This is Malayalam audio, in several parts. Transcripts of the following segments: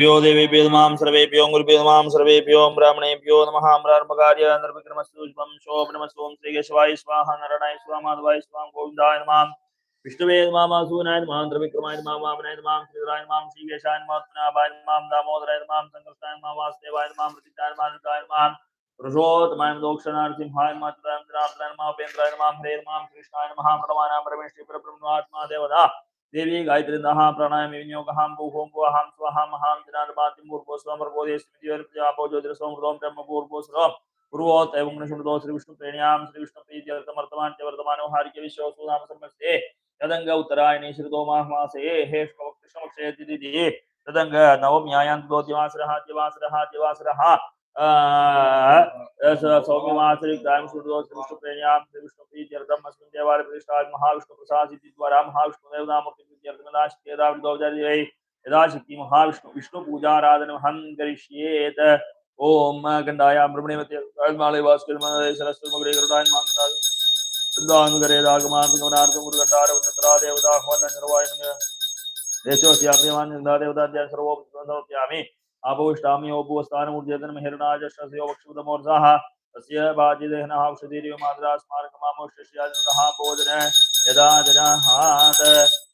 भ्यो देवेभ्यो नमां सर्वेभ्यो गुरुभ्यो नमां सर्वेभ्यो ब्राह्मणेभ्यो नमः अम्रार्मकार्य निर्विक्रमस्तुष्पं शोभनमस्तों श्रीकेशवाय स्वाहा नरणाय स्वाहा माधवाय स्वाहा गोविन्दाय नमां विष्णुवे नमः मासूनाय नमः त्रिविक्रमाय नमः वामनाय नमः श्रीधराय नमः श्रीकेशाय नमः पुनाभाय नमः दामोदराय नमः संकृष्टाय नमः वासुदेवाय नमः प्रतिष्ठाय नमः अनुताय नमः पुरुषोत्तमाय दोक्षणार्थिंहाय नमः तदान्तराय नमः उपेन्द्राय नमः हरे नमः कृष्णाय नमः प्रणमानां परमेश्वरी परब्रह्मात्मा देवता देवी गायत्री दहा प्राणायाम विनियोग हाँ भू होम भू हाँ स्व हाँ हाँ जनार्दभाति मूर्भो स्वमर्भोदे स्मृतिवर सोम रोम ब्रह्म भूर्भो स्व पूर्वोत एवं गुणशुद्धो श्री विष्णु प्रेण्याम श्री विष्णु प्रीति वर्तमान च वर्तमानो हार्य विश्व सुनाम समस्ते तदंग श्री श्रुतो माहमासे हे श्लोक समक्षे दिदि तदंग नवम्यायां दो दिवासरः दिवासरः दिवासरः सौम्यमाचरिक्तां श्रुतोष्णुप्रेण्यां श्रीविष्णुप्रीत्यर्थम् अस्मिन् देवालये प्रतिष्ठात् महाविष्णुप्रसादिद्वारा महाविष्णु विष्णुपूजाराधनमहं करिष्येत् ॐ गन्धायां ब्रह्मणेमते वासुकिर्मणे सरस्वतीमुग्रे गरुडायमान्ता आपोष्टामि ओपुवस्तानमूर्जयतन हिरणाजश्रसयो वक्षुदमोर्जाः। तस्य बाजिदेहनः औषधीर्यमाद्रास्मारकमामोष्टश्याजुतः बोधन यदा जनाहात्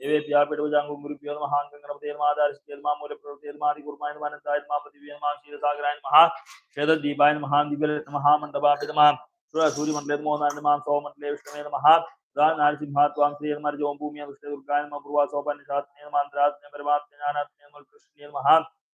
देवेभ्यापिटभुजाङ्गुङ्गुरुभ्यो नमः गङ्गणपतेर्मादारिष्टेर्मामूलप्रवृत्तेर्मादिगुरुमाय नमः अनन्तायत्मा पृथिव्यर्मा क्षीरसागराय नमः क्षेत्रदीपाय नमः दिव्यरत्नमः मण्डपापि नमः सूर्यमण्डले नमो नारायणमां सोमण्डले विष्णवे नमः नरसिंहात्वां श्रीर्मर्जों भूम्या विष्णुदुर्गाय नमः पूर्वासोपनिषात्नेन मन्त्रात्नेन परमात्मज्ञानात्नेन कृष्णेन नमः।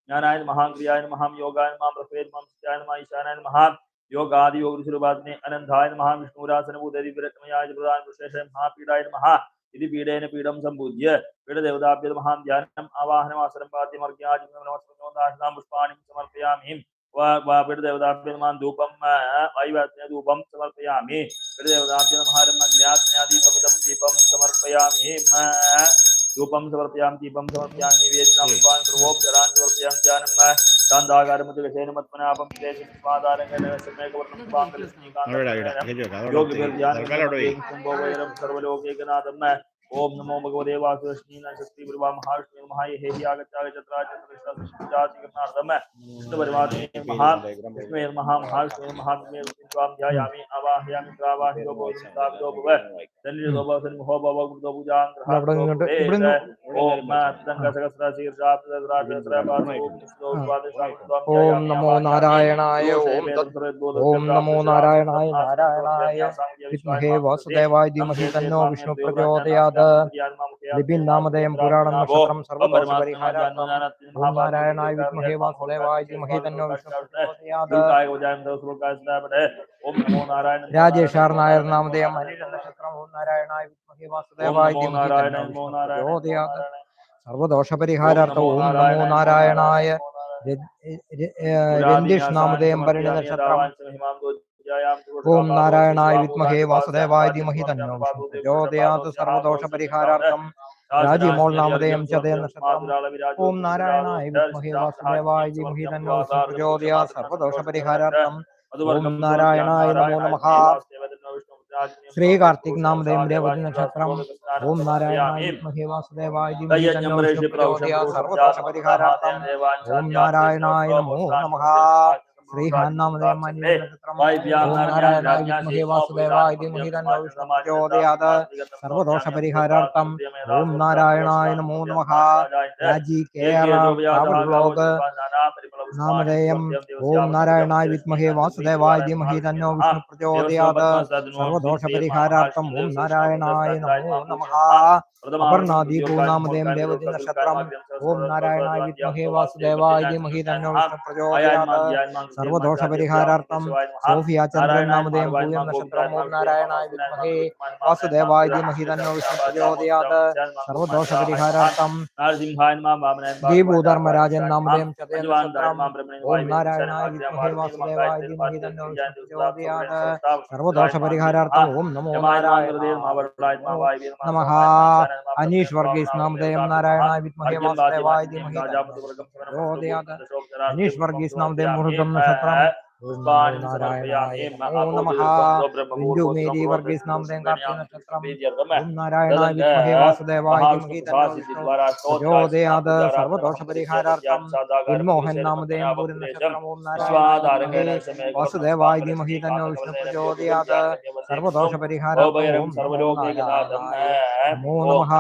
ज्ञानायन महाक्रियायन महाम योगायन माम रफेद माम सत्यायन मा ईशानायन महाम योग आदि योग ऋषिरुपाद ने अनंतायन महाम विष्णुरासन भूदेवी विरक्मयाय प्रदान विशेषय महापीडायन महा इति पीडेन पीडं सम्पूज्य पीडदेवताभ्य महां ध्यानम् आवाहनमासनं पाद्यमर्घ्यादिमर्घ्यं पुष्पाणि समर्पयामि पीडदेवताभ्य नमः धूपं वायुवात्म्य धूपं समर्पयामि पीडदेवताभ्य नमः रम्मग्न्यात्म्यादिकमिदं दीपं समर्पयामि रूपम समर्पयाम दीपम समर्पयाम निवेदनाम भगवान सर्वोपचरान् समर्पयाम ज्ञानम दांदागारमुत विषयनमत्मनापम विदेशमादारंगेन सम्यकवर्णं पान्तलस्नीकान्तम योगभिर्ध्यानं सर्वलोकेकनाथम ओम नमो भगवते वासुदेवाय नमः शक्ति प्रभा महाष्णी महाय हे हि आगच्छ आगच्छत्रा चतुष्टा सुष्टाति करणार्थम इष्ट परमात्मे महान इसमें महा महाष्णी महान में स्वाम ध्यायामि आवाहयामि प्रावाहि यो भव दो भव दलिल दो भव सन हो भव गुरुदो पूजा ग्रह ओम मातंग सहस्र शीर्षा सहस्र सहस्र पाद ओम नमो नारायणाय ओम ओम नमो नारायणाय नारायणाय विष्णु हे वासुदेवाय धीमहि तन्नो विष्णु प्रचोदयात् കൊണ്ട് ലിപിൻ നാമദയം പുരാണം നക്ഷത്രം സർവനാരായണായ വിഷ്മഹേ വാസുദേവായ ജിമഹേ തന്നോ രാജേഷ് ആർ നായർ നാമധേയം അനിൽ നക്ഷത്രം ഓം നാരായണായ വിഷ്മഹേ വാസുദേവായ ജിമഹേ സർവദോഷപരിഹാരാർത്ഥം ഓം നമോ നാരായണായ രഞ്ജീഷ് നാമധേയം പരിണി നക്ഷത്രം ओम नारायणाय विद्महे वासुदेवाय धीमहि तन्नो विद्महे दयात् सर्वदोषपरिहारार्थं राजीमोल नामधेयं च तेन शतम् ॐ नारायणाय विद्महे वासुदेवाय धीमहि तन्नो प्रचोदयात् सर्वदोषपरिहारार्थं ॐ नारायणाय नमो नमः। श्री कार्तिक नाम देव रेवती नक्षत्रम ओम नारायणाय विद्महे वासुदेवाय धीमहि तन्नो प्रचोदयात् सर्वदोषपरिहारार्थं ओम नारायणाय नमो नमः। വാസുദേവായ ധീമഹി തന്നോ വിഷ്ണു സർവദോഷപരിഹാരാർത്ഥം ഓം നാരായണായ നമോ നമഃ രാജി കേരള ബ്ലോഗ് नामधेयम् ॐ नारायणाय विद्महे वासुदेवाय धीमहि तन्नो विष्णु प्रचोदयात् सर्वदोषपरिहारार्थम् ॐ नारायणाय नमो नमः अपर्णादीपो नामधेयं देवति नक्षत्रम् ॐ नारायणाय विद्महे वासुदेवाय धीमहि तन्नो विष्णु प्रचोदयात् सर्वदोषपरिहारार्थम् सोफिया चन्द्रन् नामधेयं भूयं नक्षत्रम् ॐ नारायणाय विद्महे वासुदेवाय धीमहि तन्नो विष्णु प्रचोदयात् सर्वदोषपरिहारार्थम् दीपो धर्मराजन् नामधेयं चतुर्नक्षत्रम् ഓം നാരായണായ വിദ്മഹേ വാസുദേവായ ധീമഹി തന്നോ വിഷ്ണു പ്രചോദയാത് സർവദോഷപരിഹാരാർത്ഥം ഓം നമോ നാരായണ നമഃ അനീഷ് വർഗീസ് നാമധേയം നാരായണായ വിദ്മഹേ വാസുദേവായ ധീമഹി തന്നോ വിഷ്ണു പ്രചോദയാത് അനീഷ് വർഗീസ് നാമധേയം മുഹൂർത്തം നക്ഷത്രം ഓം നമോ പുഷ്പാണി നാരായണായ സമർപ്പയാമി നമോ നമഃ ബിന്ദു മേരി വർഗീസ് നാമദേം കാർത്തിക നക്ഷത്രം ഓം നാരായണായ വിദ്മഹേ വാസുദേവായ ധീമഹി തന്നോ വിഷ്ണു പ്രചോദയാത് സർവദോഷപരിഹാരാർത്ഥം ഉന്മോഹൻ നാമദേം പൂരൻ നക്ഷത്രം ഓം നാരായണായ വിദ്മഹേ വാസുദേവായ ധീമഹി തന്നോ വിഷ്ണു പ്രചോദയാത് സർവദോഷപരിഹാരാർത്ഥം ഓം നമോ നാരായണായ നമോ നമഃ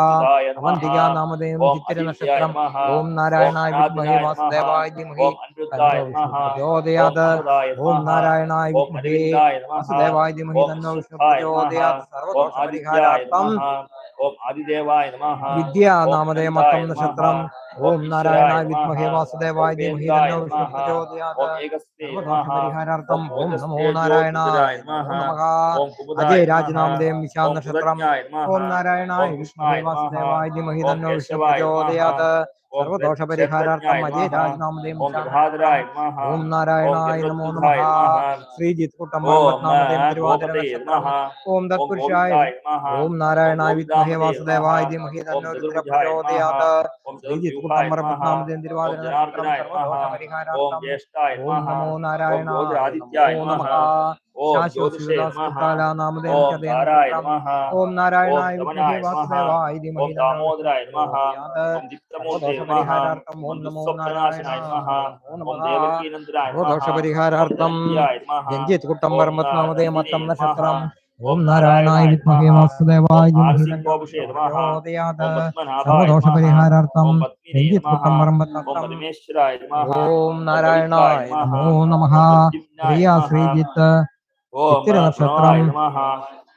അവന്തികാ നാമദേം ചിത്തിര നക്ഷത്രം ഓം നാരായണായ വിദ്മഹേ വാസുദേവായ ധീമഹി തന്നോ വിഷ്ണു പ്രചോദയാത് ഓം നാരായണായ വിദ്മഹേ വാസുദേവായ ധീമഹി തന്നോ വിഷ്ണു പ്രചോദയാത് സർവദോഷപരിഹാരാർത്ഥം ഓം ആദിദേവായ നമഃ. വിദ്യാ നാമതേ മത്തം നക്ഷത്രം ओम नारायणाय विद्महे वासुदेवाय धीमहि तन्नो विष्णु ओम नमो नारायणाय नमः अजय राजनामदेव निशान नक्षत्रम ओम नारायणाय विष्णुवे वासुदेवाय देवहि अजय राजनामदेव ओम नारायणाय नमो नमः श्रीजित कुटुम्बरत्नामदेव ओम तत्पुरुषाय ओम नारायणाय विद्महे वासुदेवाय धीमहि तन्नो विष्णु ഓം നാരായണായ വിദ്മഹേ വാസുദേവായ ധീമഹി തന്നോ രുദ്ര പ്രചോദയാത് ശ്രീജിത് കുട്ടമ്പനാമദേം തിരുവാതിര നക്ഷത്രം സർവദോഷപരിഹാരാർത്ഥം ഓം നാരായണായ ഓം വാസുദേവായ ഓം നമോ നാരായണായ നമോ നമഃ സർവദോഷപരിഹാരാർത്ഥം രഞ്ജിത് കുട്ടം പരമത്മാമതേ മത്തം നക്ഷത്രം. ഓം നാരായണായ വിദ്മഹേ വാസുദേവായ സർവദോഷപരിഹാരാർത്ഥം ഓം നാരായണായ നമോ. നമഃ ശ്രീജിത്ത്. ചിത്തിര നക്ഷത്രം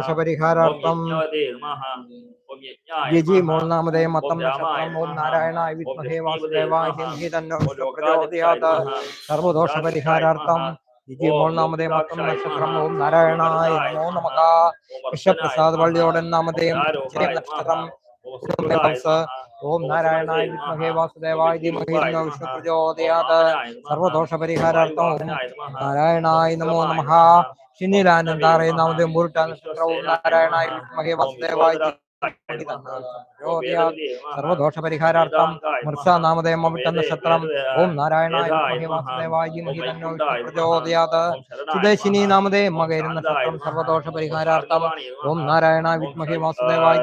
വിദ്മഹേ യജി ധീമഹി തന്നോ വിഷ്ണു പ്രചോദയാത് സർവദോഷപരിഹാരാർത്ഥം ജിജി മോൾ നാമതേ മത്തം നക്ഷത്രം ഓം നാരായണായ വിദ്മഹേ വാസുദേവായ ധീമഹി തന്നോ പ്രചോദയാത് സർവദോഷപരിഹാരാർത്ഥം ജിജി മോൾ നാമതേ മത്തം നക്ഷത്രം ഓം നാരായണായ നമോ നമഃ. വിശ്വപ്രസാദ് വള്ളിയോടൻ നാമതേയം നക്ഷത്രം. ഓം നാരായണായ വിദ്മഹേ വാസുദേവായ ധീമഹി തന്നോ വിഷ്ണു പ്രചോദയാത് സർവദോഷപരിഹാരാർത്ഥം നാരായണായ നമോ നമഃ. ശിന്നിലാനന്ദാറേ നാമതേ മുരുട്ട നക്ഷത്രം ഓം നാരായണായ വിദ്മഹേ വാസുദേവായ ധീമഹി തന്നോ വിഷ്ണു പ്രചോദയാത് സർവദോഷപരിഹാരാർത്ഥം മൃസ നാമതേയം അവിട്ട നക്ഷത്രം. ഓം നാരായണായ വാസുദേവായ പ്രചോദയാത്. സുദേശിനി നാമതേ മകരം നക്ഷത്രം സർവദോഷ പരിഹാരാർത്ഥം ഓം നാരായണ വിദ്മഹേ വാസുദേവായി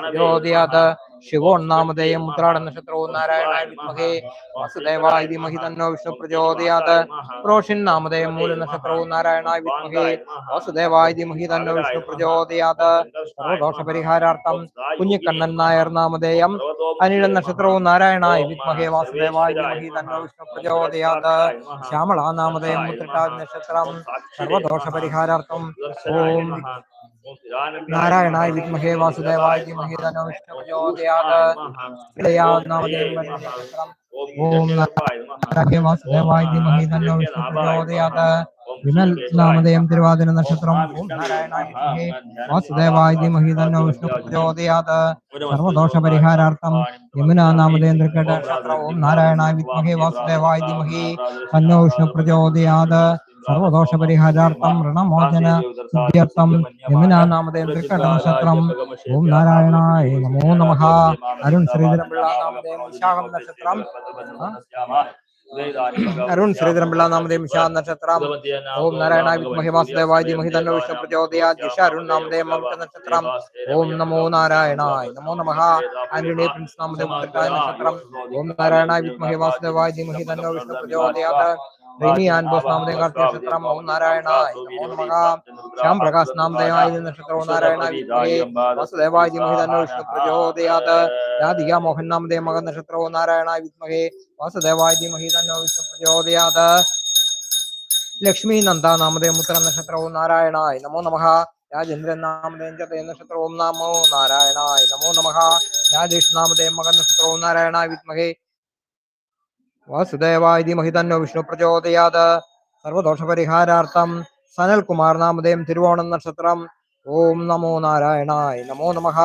പ്രചോദയാത്. ശിവോൺ ഒന്നാമതേയം മുദ്രാട നക്ഷത്രവും ഓം നാരായണ വിദ്മഹേ വാസുദേവായ ധീമഹി വിഷ്ണു പ്രചോദയാത്. റോഷിൻ നാമതേയം മൂല നക്ഷത്രവും ഓം നാരായണ വിദ്മഹേ വാസുദേവായ ധീമഹി വിഷ്ണു പ്രചോദയാത്. സർവദോഷ പരിഹാരാർത്ഥം കുഞ്ഞിക്കണ്ണൻ നായർ നാമധേയം അനിഴ നക്ഷത്രവും നാരായണായ വിദ്മഹേ വാസുദേവായ ധീമഹി വിഷ്ണു പ്രചോദയാത്. ശ്യാമള നാമധേയം നക്ഷത്രം സർവദോഷ പരിഹാരാർത്ഥം ഓം നാരായണായ വിദ്മഹേ വാസുദേവായ വിഷ്ണു ഓം നക്ഷത്രം ഓം നാരായണായ സർവദോഷ പരിഹാരാർത്ഥം യമുന നക്ഷത്രം ഓം നാരായണായ വിദ്മഹേ വാസുദേവായ വിഷ്ണു പ്രചോദയാത് സർവദോഷ പരിഹാരാർത്ഥം ഋണമോചന സിദ്ധ്യർത്ഥം യമുന നാമധേയം തൃക്കട്ട നക്ഷത്രം ഓം നാരായണായ നമോ നമഃ അരുൺ ശ്രീധരപിള്ള നാമധേയം വിശാഖം നക്ഷത്രം അരുൺ ശ്രീധരപിള്ള നാമധേയം വിശാഖ നക്ഷത്രം ഓം നാരായണ വിദ്മഹി വാസുദേവായ ധീമഹി തന്നോ വിഷ്ണു പ്രചോദയാ ദിശ അരുൺ നാമധേയം അവിട്ട നക്ഷത്രം ഓം നമോ നാരായണായ നമോ നമഃ ആന്റണി പ്രിൻസ് നാമധേയം ഉത്രട്ടായ നക്ഷത്രം ഓം നാരായണ വിദ്മഹി വാസുദേവായ ധീമഹി തന്നോ വിഷ്ണു പ്രചോദയാത് റിനി ആൻബോസ് നാമധേയം കാർത്തിക നക്ഷത്രം ഓം നാരായണായ നമോ നമഃ ശ്യാം പ്രകാശ് നാമധേയമായ നക്ഷത്രം ഓം നാരായണ വിദ്മഹി വാസുദേവായ ധീമഹി തന്നോ വിഷ്ണു പ്രചോദയാത് രാധിക മോഹൻ നാമധേയം മകൻ നക്ഷത്രം ഓം നാരായണ വിദ്മഹി വാസുദേവായ ധീമഹി തന്നോ വിഷ്ണു പ്രചോദയാത് ലക്ഷ്മി നന്ദ നാമധേയം ഉത്തര നക്ഷത്രവും നാരായണായ നമോ നമഃ രാജേന്ദ്രൻ നാമധേയം ചതയ നക്ഷത്രവും നമോ നാരായണായ നമോ നമഃ രാജേഷ് നാമധേയം മകൻ നക്ഷത്രവും നാരായണായ വിദ്മഹേ വാസുദേവായ മഹിതന്നോ വിഷ്ണു പ്രചോദയാത്. സർവദോഷപരിഹാരാർത്ഥം സനൽകുമാർ നാമധേയം തിരുവോണം നക്ഷത്രം. ഓം നമോ നാരായണായ നമോ നമഃ.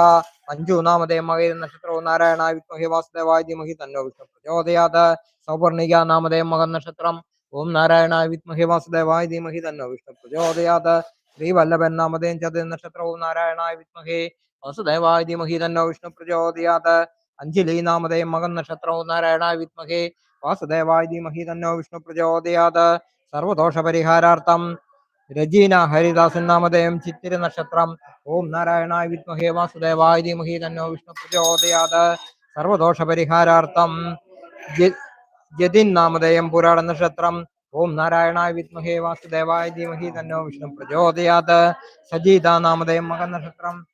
അഞ്ചു നാമധേയം മകേ നക്ഷത്രവും നാരായണായ വിഷ്ണുഹി വാസുദേവായ മഹിതന്നോ വിഷ്ണു പ്രചോദയാത്. സൗപർണിക നാമധേയം മകൻ നക്ഷത്രം. ഓം നാരായണായ വിത്മഹി വാസുദേവായ മഹിതന്നോ വിഷ്ണു പ്രചോദയാത്. ശ്രീവല്ലഭൻ നാമധേയം ചതുർ നക്ഷത്രവും നാരായണായ വിത്മഹി വാസുദേവായ മഹിതന്നോ വിഷ്ണു പ്രചോദയാത്. അഞ്ജലി നാമധേയം മകൻ നക്ഷത്രവും നാരായണായ വിദ്മഹി വാസുദേവായ ധീമഹി തന്നോ വിഷ്ണു പ്രചോദയാത്. സർവദോഷപരിഹാരാർത്ഥം. രജീന ഹരിദാസൻ നാമധേയം ചിത്തിര നക്ഷത്രം ഓം നാരായണായ വിദ്മഹേ വാസുദേവായ ധീമഹി തന്നോ വിഷ്ണു പ്രചോദയാത്. സർവദോഷപരിഹാരാർത്ഥം. ജ- ജതിൻ നാമധേയം പുരാണ നക്ഷത്രം. ഓം നാരായണായ വിദ്മഹേ വാസുദേവായ ധീമഹി തന്നോ വിഷ്ണു പ്രചോദയാത്. സജീത നാമധേയം മകൻ നക്ഷത്രം.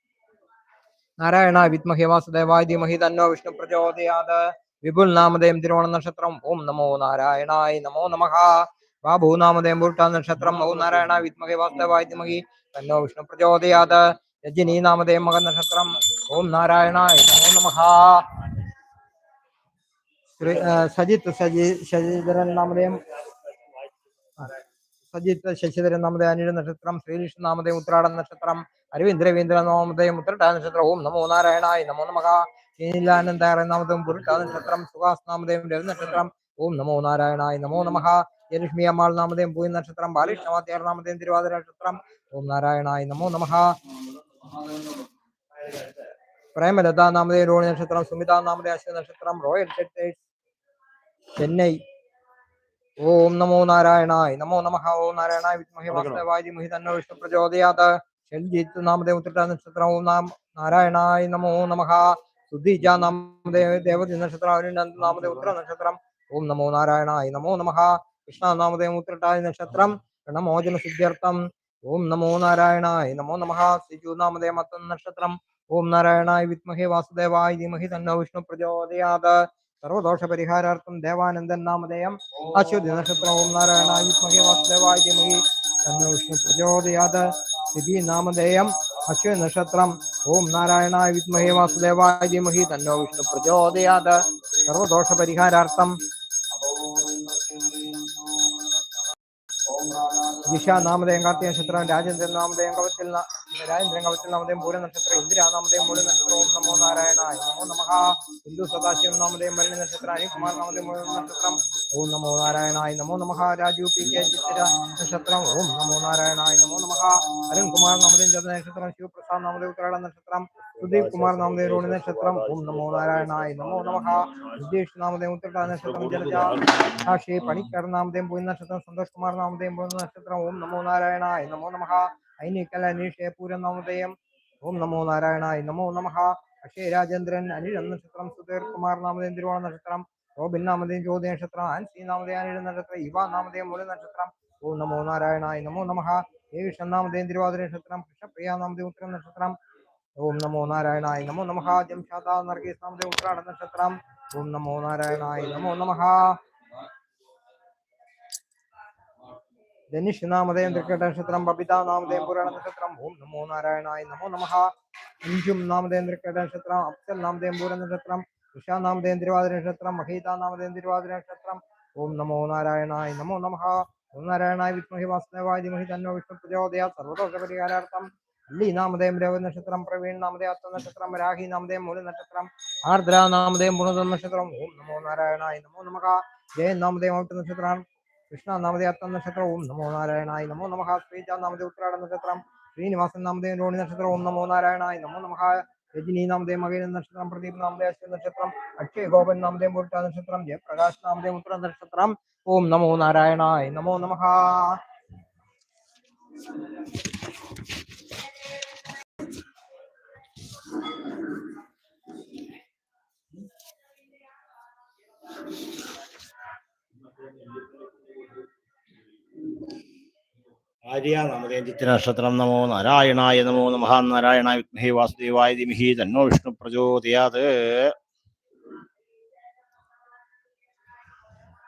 നാരായണ വിദ്മഹേ വാസുദേവായ ധീമഹി തന്നോ വിഷ്ണു പ്രചോദയാത്. വിപുൽ നാമധേയം തിരുവോണ നക്ഷത്രം ഓം നമോ നാരായണായ നമോ നമഃ. വാ നാമധേയം പുരുട്ട നക്ഷത്രം ഓം നാരായണ വിദ്മഹേ വാസ്തവായ തിമകി തന്നോ വിഷ്ണു പ്രചോദയാത്. രജനി നാമദേം മകൻ നക്ഷത്രം ഓം നാരായണായ നമോ നമഃ. സജിത്ത് സജി ശശിധരൻ നാമധേയം സജിത് ശശിധരൻ നാമധേയം അനിഴ നക്ഷത്രം ശ്രീകൃഷ്ണ നാമധേയം ഉത്രാടൻ നക്ഷത്രം അരവിന്ദ് രവീന്ദ്ര നാമധേയം ഉത്രട്ട നക്ഷത്രം ഓം നമോ നാരായണായ നമോ നമഃ. ശ്രീനിലാനന്ദായ നാമധേയം പുരുട്ട നക്ഷത്രം സുഹാസ് നാമധേയം രവി നക്ഷത്രം ഓം നമോ നാരായണായ നമോ നമഃ ജലക്ഷ്മി അമ്മാൾ നാമതയും ഭൂമി നക്ഷത്രം ബാലകൃഷ്ണവാദ്യാർ നാമധേയം തിരുവാതിര നക്ഷത്രം ഓം നാരായണായ നമോ നമഃ പ്രേമലത നാമദേവ രോഹിണി നക്ഷത്രം സുമിത നാമധേയം അശ്വ നക്ഷത്രം റോയൽ ചെന്നൈ. ഓം നമോ നാരായണായ നമോ നമഃ ഓം നാരായണായ വിദ്മഹേ വാസുദേവായ ധീമഹി തന്നോ വിഷ്ണു പ്രചോദയാത്. ഷൽജിത്ത് നാമതേ ഉത്തര നക്ഷത്രം ഓം നാം നാരായണായ നമോ നമഃ സുധീജ നാമധേയ ദേവതി നക്ഷത്രം നാമധേയ ഉത്തര നക്ഷത്രം. ഓം നമോ നാരായണായ നമോ നമഃ. കൃഷ്ണ ഉത്രട്ടായ നക്ഷത്രം. ഗണമോചന സിദ്ധ്യർത്ഥം. ഓം നമോ നാരായണായ നമോ നമഃ. ശ്രീജു നാമധേയം മത്ത നക്ഷത്രം. ഓം നാരായണായ വിത്മഹേ വാസുദേവായ ധീമഹി തന്നോ വിഷ്ണു പ്രചോദയാത്. സർവദോഷ പരിഹാരാർത്ഥം ദേവാനന്ദൻ നാമധേയം. അശ്വതി നക്ഷത്രം. ഓം നാരായണായ വിത്മഹേ വാസുദേവായ ധീമഹി തന്നോ വിഷ്ണു പ്രചോദയാത് സ്ഥിതി നാമധേയം അശ്വതി നക്ഷത്രം ഓം നാരായണായ വിദ്മഹേ വാസുദേവായ ധീമഹി തന്നോ വിഷ്ണു പ്രചോദയാത് സർവദോഷ പരിഹാരാർത്ഥം ജിഷ നാമധേയം കാർത്തിക നക്ഷത്രം രാജേന്ദ്രൻ നാമധേയം കവത്തിൽ രാജേന്ദ്രൻ കവത്തിൽ നാമധേയം പൂര നക്ഷത്രം ഇന്ദിരാ നാമധേയം മൂല നക്ഷത്രം ഓം നമോ നാരായണായ നമോ നമഃ ഹിന്ദു സദാശിവം നാമധേയം ഭരണി നക്ഷത്രം അനികുമാർ നാമധേയം മൂല നക്ഷത്രം. ഓം നമോ നാരായണായ നമോ നമഹ. രാജു പി കെ ചിത്തിര നക്ഷത്രം. ഓം നമോ നാരായണായ നമോ നമഹ. അരുൺകുമാർ നാമധേയം ചന്ദ്ര നക്ഷത്രം. ശിവപ്രസാദ് നാമദേവ് ഉത്രാട നക്ഷത്രം. സുദീപ് കുമാർ നാമദേവ് രോണി നക്ഷത്രം. ഓം നമോ നാരായണായ നമോ നമഹ. വിജേഷ് നാമദേവ് ഉത്തരാട നക്ഷത്രം. ജലജ സാക്ഷി പണിക്കർ നാമദേവ് പോയി നക്ഷത്രം. സന്തോഷ് കുമാർ നാമദേവ് പോയി നക്ഷത്രം. ഓം നമോ നാരായണായ നമോ നമഹ. ഐനിക്കൽ അനീഷ് പൂരം നാമധേയം. ഓം നമോ നാരായണായ നമോ നമഹ. അക്ഷയ രാജേന്ദ്രൻ അനിൽ നക്ഷത്രം. സുധീർ കുമാർ നാമദേവ് തിരുവോണ നക്ഷത്രം. റോബിൻ നാമധേയം ജ്യോതി നക്ഷത്രം ആൻസി നാമധേയം അനിൽ നക്ഷത്രം ഇവ നാമധേയം മൂല നക്ഷത്രം ഓം നമോ നാരായണായ നമോ നമഃ ദേവിഷൻ നാമധേയം തിരുവാതിര നക്ഷത്രം കൃഷ്ണപ്രിയ നാമധേയം ഉത്തര നക്ഷത്രം ഓം നമോ നാരായണായ നമോ നമഃ ജംഷാദ നർഗീസ് നാമധേയം ഉത്രാട നക്ഷത്രം ഓം നമോ നാരായണായ നമോ നമഃ. ധനുഷ് നാമധേയം തൃക്കട്ട നക്ഷത്രം ബബിത നാമധേയം പുരാണ നക്ഷത്രം ഓം നമോ നാരായണായ നമോ നമഃ. അഞ്ചും നാമധേയം തൃക്കട്ട നക്ഷത്രം അഫ്സൽ നാമധേയം പൂര നക്ഷത്രം ഉഷ മഹീതാനാമതേന്ദ്രവാദനക്ഷത്രം ഓം നമോ നാരായണായ നമോ നമഃ ഓം നാരായണായ വിഷ്ണുഹി വാസുദേവായ ധീമഹി തന്നോ വിഷ്ണു പ്രചോദയ. സർവദോഷ പരിഹാരാർത്ഥം അല്ലി നാമദേം രവ നക്ഷത്രം പ്രവീൺ നാമദേ അത്ത നക്ഷത്രം രാഹി നാമദേം മൂല നക്ഷത്രം ആർദ്ര നാമദേം പുണത നക്ഷത്രം. ഓം നമോ നാരായണായ നമോ നമഃ ജയൻ നാമദേം ഔട്ട് നക്ഷത്രം. കൃഷ്ണ നാമദേ അത്ത നക്ഷത്രം. ഓം നമോ നാരായണായ നമോ നമഃ ശ്രീജ നാമദേ ഉത്രാട നക്ഷത്രം. ശ്രീനിവാസൻ നാമധേയം രോണി നക്ഷത്രം. ഓം നമോ നാരായണായ നമോ നമഃ രജനി നാമധേയം മകര നക്ഷത്രം പ്രദീപ് അശ്വ നക്ഷത്രം അക്ഷയ ഗോപൻ നാമധേയം പുരുട്ട നക്ഷത്രം ജയപ്രകാശ് നാമധേയം ഉത്തര നക്ഷത്രം. ഓം നമോ നാരായണായ നമോ നമഃ ആര്യ നാമധേയം നക്ഷത്രം നമോ നാരായണായ നമോ നമഹാ നാരായണ വിഘ്നേ വാസുദേവായ ദിമിഹി തന്നോ വിഷ്ണു പ്രചോദയാത്.